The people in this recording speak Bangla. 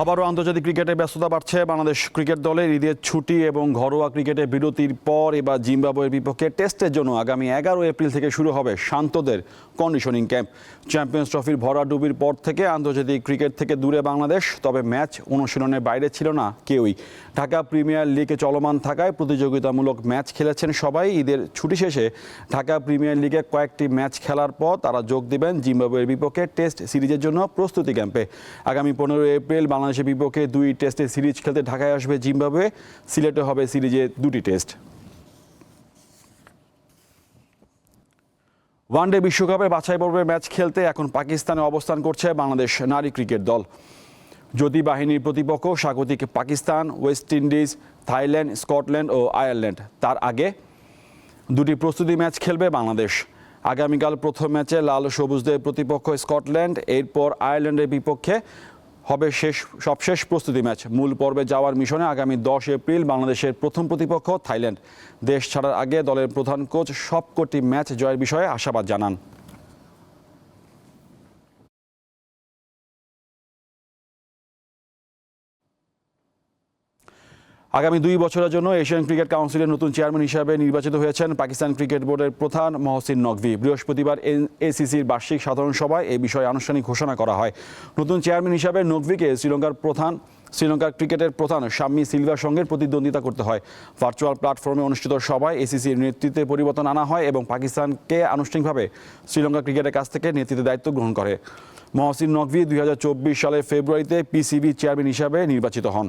আবারও আন্তর্জাতিক ক্রিকেটে ব্যস্ততা বাড়ছে। বাংলাদেশ ক্রিকেট দলের ঈদের ছুটি এবং ঘরোয়া ক্রিকেটে বিরতির পর এবার জিম্বাবুয়ের বিপক্ষে টেস্টের জন্য আগামী এগারো এপ্রিল থেকে শুরু হবে শান্তদের কন্ডিশনিং ক্যাম্প চ্যাম্পিয়ন্স ট্রফির ভরাডুবির পর থেকে আন্তর্জাতিক ক্রিকেট থেকে দূরে বাংলাদেশ, তবে ম্যাচ অনুশীলনের বাইরে ছিল না কেউই। ঢাকা প্রিমিয়ার লিগে চলমান থাকায় প্রতিযোগিতামূলক ম্যাচ খেলেছেন সবাই। ঈদের ছুটি শেষে ঢাকা প্রিমিয়ার লিগে কয়েকটি ম্যাচ খেলার পর তারা যোগ দেবেন জিম্বাবুয়ের বিপক্ষে টেস্ট সিরিজের জন্য প্রস্তুতি ক্যাম্পে। আগামী পনেরোই এপ্রিল বাংলাদেশের বিপক্ষে দুই টেস্টে সিরিজ খেলতে ঢাকায় আসবে জিম্বাবুয়ে। সিলেটে হবে সিরিজে দুটি টেস্ট। ওয়ানডে বিশ্বকাপে বাছাই পর্বের ম্যাচ খেলতে এখন পাকিস্তানে অবস্থান করছে বাংলাদেশ নারী ক্রিকেট দল। জ্যোতি বাহিনীর প্রতিপক্ষ স্বাগতিক Pakistan, West Indies, Thailand, Scotland ও আয়ারল্যান্ড। তার আগে দুটি প্রস্তুতি ম্যাচ খেলবে বাংলাদেশ। আগামীকাল প্রথম ম্যাচে লাল সবুজদের প্রতিপক্ষ স্কটল্যান্ড। এরপর আয়ারল্যান্ডের বিপক্ষে হবে শেষ, সবশেষ প্রস্তুতি ম্যাচ। মূল পর্বে যাওয়ার মিশনে আগামী দশ এপ্রিল বাংলাদেশের প্রথম প্রতিপক্ষ থাইল্যান্ড। দেশ ছাড়ার আগে দলের প্রধান কোচ সবকটি ম্যাচ জয়ের বিষয়ে আশাবাদ জানান। আগামী দুই বছরের জন্য এশিয়ান ক্রিকেট কাউন্সিলের নতুন চেয়ারম্যান হিসাবে নির্বাচিত হয়েছেন পাকিস্তান ক্রিকেট বোর্ডের প্রধান মহসিন নকভি। বৃহস্পতিবার এসিসির বার্ষিক সাধারণ সভায় এই বিষয়ে আনুষ্ঠানিক ঘোষণা করা হয়। নতুন চেয়ারম্যান হিসাবে নকভিকে শ্রীলঙ্কার প্রধান শ্রীলঙ্কার ক্রিকেটের প্রধান শাম্মী সিলভার সঙ্গে প্রতিদ্বন্দ্বিতা করতে হয়। ভার্চুয়াল প্ল্যাটফর্মে অনুষ্ঠিত সভায় এসিসির নেতৃত্বে পরিবর্তন আনা হয় এবং পাকিস্তানকে আনুষ্ঠানিকভাবে শ্রীলঙ্কা ক্রিকেটের কাছ থেকে নেতৃত্বের দায়িত্ব গ্রহণ করে। মহসিন নকভি দুই হাজার চব্বিশ সালের ফেব্রুয়ারিতে পিসিবি চেয়ারম্যান হিসাবে নির্বাচিত হন।